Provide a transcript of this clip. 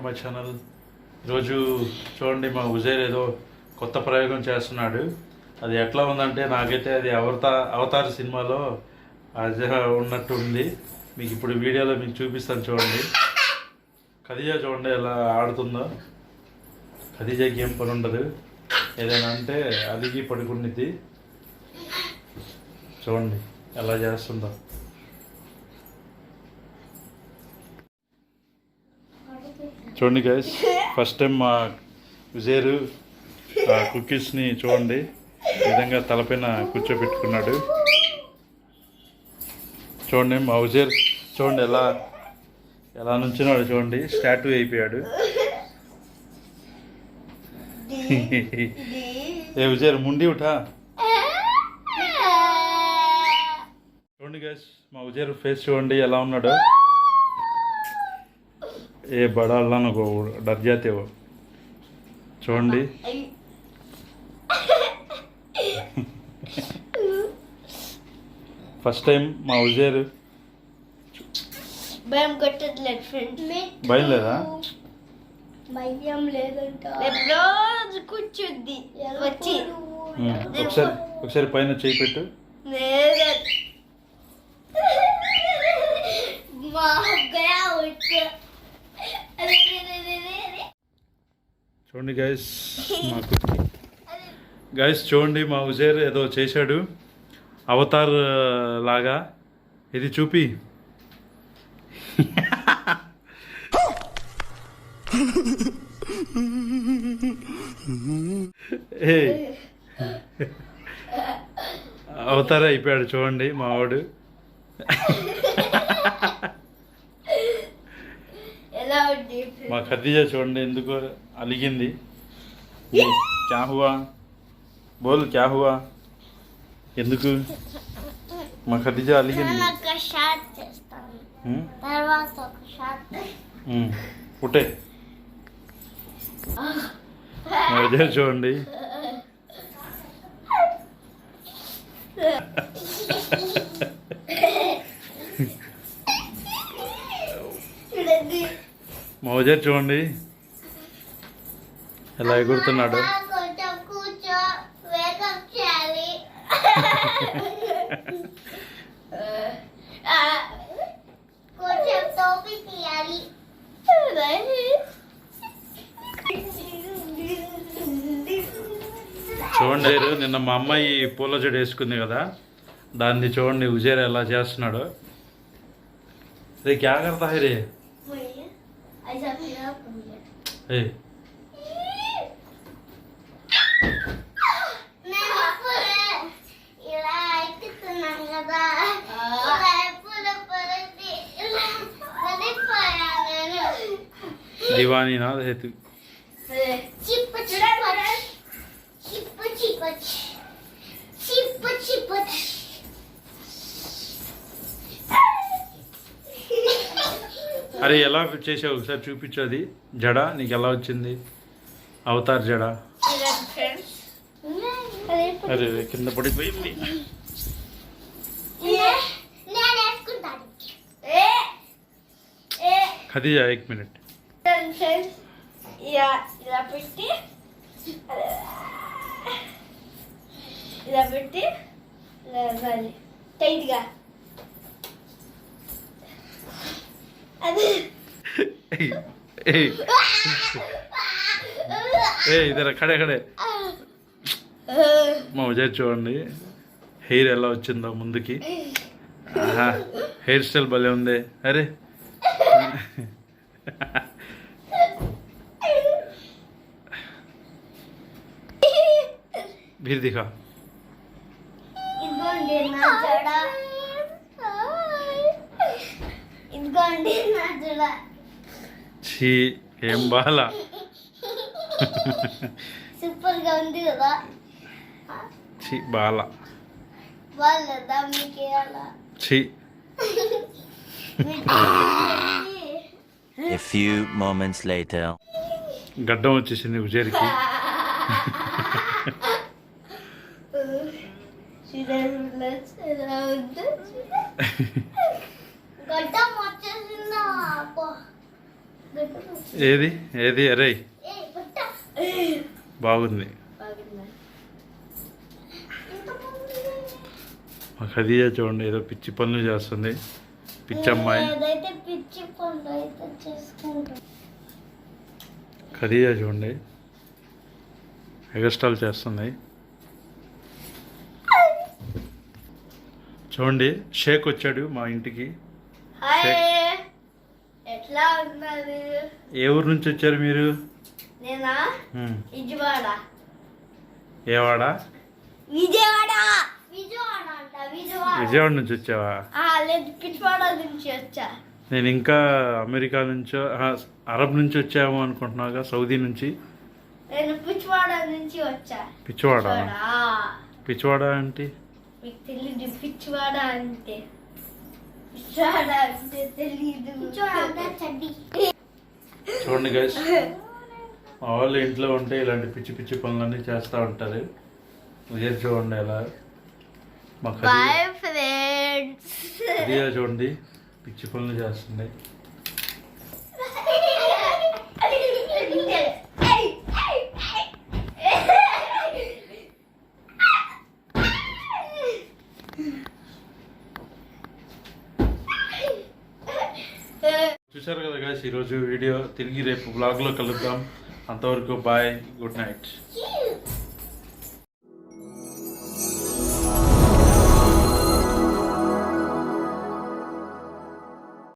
To my channel ఈరోజు చూడండి మా ఉజైర్ ఏదో కొత్త ప్రయోగం చేస్తున్నాడు. అది ఎట్లా ఉందంటే నాకైతే అది అవతా అవతార్ సినిమాలో ఉన్నట్టు ఉంది మీకు ఇప్పుడు వీడియోలో మీకు చూపిస్తాను చూడండి. ఖదీజా చూడండి ఎలా ఆడుతుందో. ఖదీజాకి ఏం పని ఉండదు. ఏదైనా అంటే అదిగి పడుకునిద్ది. చూడండి ఎలా చేస్తుందో. చూడండి గైస్ ఫస్ట్ టైం మా విజయరు ఆ కుకీస్ని చూడండి. విధంగా తలపైన కూర్చోబెట్టుకున్నాడు. చూడండి మా ఉజేర్ చూడండి ఎలా ఎలా నుంచున్నాడు చూడండి. స్టాట్యూ అయిపోయాడు. ఏ విజయర్ ముండి ఉఠా చూడండి గైస్ మా విజయర్ ఫేస్ చూడండి ఎలా ఉన్నాడో. ఏ బడా అల్లా నాకు డర్ జాతే చూడండి. ఫస్ట్ టైం మా ఉజేర్ భయం కొట్టట్లేదు ఫ్రెండ్స్ భయం లేదా? భయం లేదంట. రోజు కూర్చుంది వచ్చి. ఒకసారి ఒకసారి పైన చేయి పెట్టు లేదంట మా గయా ఉట్టు అరే రే రే రే రే రే. చూడండి గైస్ మాకు. గైస్ చూడండి మా ఉజేర్ ఏదో చేశాడు. అవతార్ లాగా. ఇది చూపి. ఏ అవతార్ అయిపోయాడు చూడండి మావాడు మా ఖదీజా చూడండి ఎందుకు అలిగింది. క్యా హువా బోల్ క్యా హువా ఎందుకు? మా ఖదీజా అలిగింది. పుట్టే. మా విజయ్ చూడండి చూడండి. మా విజయ్ చూడండి. ఎలా ఎగురుతున్నాడు. చూడండి నిన్న మా అమ్మాయి పూల జడ వేసుకుంది కదా. దాన్ని చూడండి ఉజేర్ ఎలా చేస్తున్నాడు. రే క్యా కర్తా హై రే दीवानी ना रहे तू चिप चिप चिप चिप चिप అరే ఎలా చేసావు ఒకసారి చూపించు అది జడ నీకు ఎలా వచ్చింది అవతార్ జడ అరే కింద పడిపోయింది అది ఖదీజా ఎక్ మినిట్ ఇలా పెట్టి ఇలా పెట్టి టైట్గా అది ఏ ఇద్దరు అక్కడే అక్కడే మా విజయ్ చూడండి. హెయిర్ ఎలా వచ్చిందో ముందుకి. హెయిర్ స్టైల్ భలే ఉంది. అరే. భీర్ దిఖా ఛీ ఏం బాలా? సూపర్గా ఉంది కదా? ఛీ బాలా. వాళ్ళదా మీకు అలా? ఛీ. A few moments later. గడ్డం వచ్చేసింది అబ్బా. ఏది? ఏది? అరే. బాగుంది. మా ఖదీజా చూడండి ఏదో పిచ్చి పనులు చేస్తుంది. పిచ్చి అమ్మాయి. ఖదీజా చూడండి. ఎగస్టాల్ చేస్తుంది. చూడండి షేక్ వచ్చాడు మా ఇంటికి. ఎట్లా ఉన్నారు? ఏ ఊరు నుంచి వచ్చారు మీరు? నేనా. విజయవాడ. ఏవాడా విజయవాడ. విజయవాడ అంట విజయవాడ. విజయవాడ నుంచి వచ్చావా? ఆ, లేదు పిచ్చివాడ నుంచి వచ్చా. నేను ఇంకా అమెరికా నుంచో అరబ్ నుంచి వచ్చాము అనుకుంటున్నాగా సౌదీ నుంచి? నేను పిచ్చివాడ నుంచి వచ్చా. పిచ్చివాడ? పిచ్చివాడ. అంటే? మీకు తెలీదు పిచ్చివాడ అంటే. చూడండి గైస్ మా వాళ్ళు ఇంట్లో ఉంటే ఇలాంటి పిచ్చి పిచ్చి పనులన్నీ చేస్తూ ఉంటారు. ఇదే చూడండి ఎలా. మా ఫ్రెండ్స్ చూడండి. పిచ్చి పనులు చేస్తుంది చూసారు కదా గైస్ ఈరోజు వీడియో తిరిగి రేపు బ్లాగ్లో కలుద్దాం. అంతవరకు బాయ్ గుడ్ నైట్